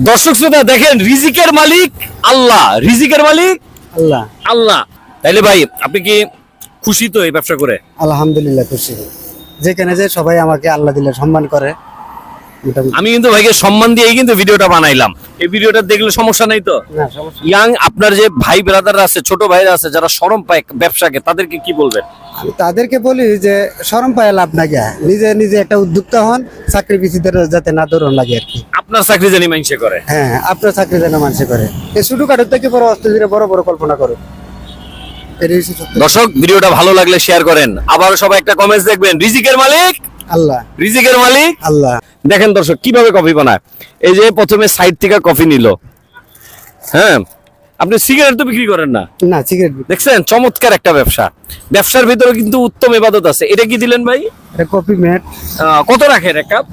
দর্শক শ্রোতা দেখেন রিজিকের মালিক আল্লাহ। রিজিকের মালিক আল্লাহ। আল্লাহ। তাইলে ভাই আপনি কি খুশি তো এই ব্যবসা করে? আলহামদুলিল্লাহ খুশি। যেখানে যে সবাই আমাকে আল্লাহ দিলে সম্মান করে। আমি কিন্তু ভাইকে সম্মান দিয়েই কিন্তু ভিডিওটা বানাইলাম। এই ভিডিওটা দেখলে সমস্যা নাই তো? ইয়াং আপনার যে ভাই ব্রাদার আছে ছোট ভাইরা আছে যারা শরম পায় ব্যবসাকে তাদেরকে কি বলবেন? তাদেরকে বলি যে শরম পায় লাভ না গিয়া নিজে নিজে একটা উদ্যোক্তা হন চাকরি পিছিদের যাতে না দৌড়ন লাগে আর কি। আপনার চাকরি জানি মানুষে করে। হ্যাঁ আপনার চাকরি যেন মানুষে করে। এই ছোটো কাঠের থেকে বড় অস্ত্র ধীরে বড় বড় কল্পনা করো এটাই হচ্ছে সত্য। দর্শক ভিডিওটা ভালো লাগলে শেয়ার করেন। আবার সবাই একটা কমেন্টস দেখবেন। রিজিকের মালিক! আল্লাহ। রিজিকের মালিক? আল্লাহ। দেখেন দর্শক কীভাবে কফি বানায়? এই যে প্রথমে সাইড থেকে কফি নিল। হ্যাঁ? আপনি সিগারেট তো বিক্রি করেন না? না সিগারেট দেখছেন? চমৎকার একটা ব্যবসা। ব্যবসার ভিতরে কিন্তু উত্তম ইবাদত আছে। এটা কি দিলেন ভাই? এটা কফি ম্যাট। কত রাখেন এক কাপ?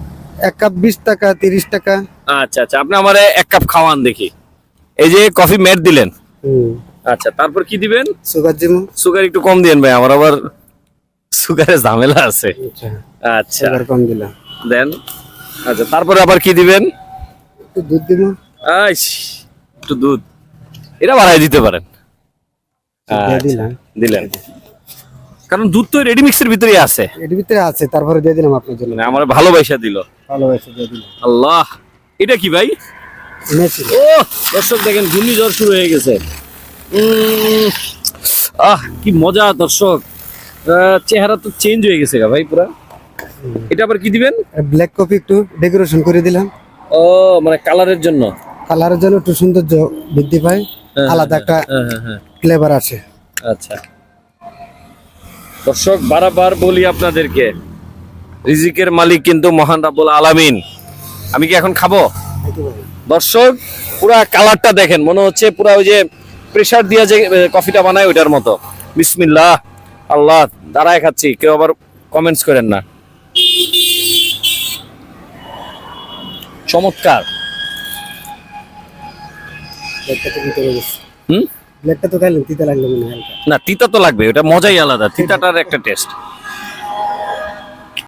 এক কাপ বিশ টাকা তিরিশ টাকা। আচ্ছা আচ্ছা আপনি আমার এক কাপ খাওয়ান দেখি। এই যে কফি মেট দিলেন। আচ্ছা তারপর কি দিবেন? সুগার জিমু সুগার একটু কম দিন ভাই আমার আবার সুগারের ঝামেলা আছে। আচ্ছা। আচ্ছা। সুগার কম দিলাম। দেন। আচ্ছা তারপরে আবার কি দিবেন? একটু দুধ দিব। আইস, একটু দুধ। এটা বাড়াই দিতে পারেন। দিয়ে আচ্ছা, দিলেন। কারণ দুধ তো রেডি মিক্সের ভিতরেই আছে। এর ভিতরে আছে তারপরে দিয়ে দিলাম আপনার জন্য। মানে আমার ভালোবাসা দিল। ভালোবাসা দিয়ে দিলাম। আল্লাহ এটা কি ভাই? ও দর্শক দেখেন ঘূর্ণিঝড় শুরু হয়ে গেছে। আহ কি মজা দর্শক। চেহারা তো চেঞ্জ হয়ে গেছে ভাই পুরা। এটা আবার কি দিবেন? ব্ল্যাক কফি একটু ডেকোরেশন করে দিলাম। ও মানে কালারের জন্য? কালারের জন্য একটু সৌন্দর্য বৃদ্ধি পায়। আলাদা একটা হ্যাঁ হ্যাঁ হ্যাঁ। ফ্লেভার আসে। আচ্ছা। দর্শক বারবার বলি আপনাদেরকে রিজিকের মালিক কিন্তু মহান রাব্বুল আলামিন। আমি কি এখন খাব? দর্শক পুরা কালারটা দেখেন মনে হচ্ছে পুরা ওই যে প্রেসার দিয়ে যে কফিটা বানায় ওইটার মতো। বিসমিল্লাহ। আল্লাহ দাঁড়ায় খাচ্ছি কেউ আবার কমেন্টস করেন না। চমৎকার। তো হুম না তিতা তো লাগবে ওটা মজাই আলাদা তিতাটার একটা টেস্ট